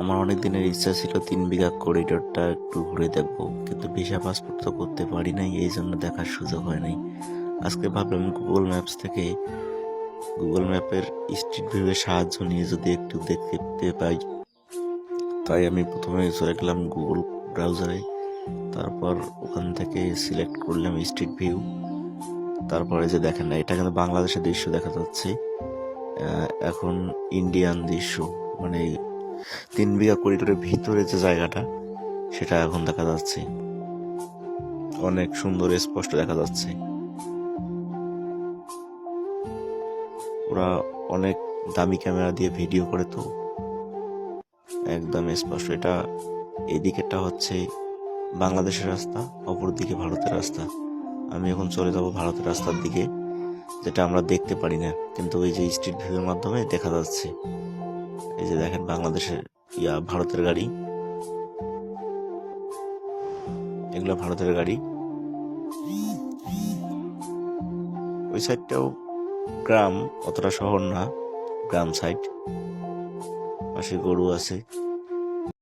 আমার অনেক দিনের ইচ্ছা ছিল তিন বিঘা করিডোরটা একটু ঘুরে দেখব, কিন্তু ভিসা পাসপোর্ট তো করতে পারি নাই, এই জন্য দেখার সুযোগ হয় নাই। আজকে ভাবলাম গুগল ম্যাপস থেকে গুগল ম্যাপের স্ট্রিট ভিউয়ের সাহায্য নিয়ে যদি একটু দেখতে পাই। তাই আমি প্রথমে চলে গেলাম গুগল ব্রাউজারে তারপর ওখান থেকে সিলেক্ট করলাম স্ট্রিট ভিউ তারপরে যে দেখেন না, এটা কিন্তু বাংলাদেশের দৃশ্য দেখা যাচ্ছে। এখন ইন্ডিয়ান দৃশ্য মানে তিন বিঘা করিডোরের ভিতরে যে জায়গাটা, সেটা এখন দেখা যাচ্ছে। অনেক সুন্দর স্পষ্ট দেখা যাচ্ছে। ওরা অনেক দামি ক্যামেরা দিয়ে ভিডিও করে তো। একদম স্পষ্ট। এটা এদিকেটা হচ্ছে বাংলাদেশের রাস্তা অপর দিকে ভারতের রাস্তা। আমি এখন চলে যাব ভারতের রাস্তার দিকে, যেটা আমরা দেখতে পারি না। কিন্তু ওই যে স্ট্রিট ভিউয়ের মাধ্যমে দেখা যাচ্ছে। এই যে দেখেন বাংলাদেশের, ইয়া, ভারতের গাড়ি। এগুলো ভারতের গাড়ি। ওই সাইডটাও গ্রাম, অতটা শহর না, গ্রাম সাইড। পাশে গরু আছে।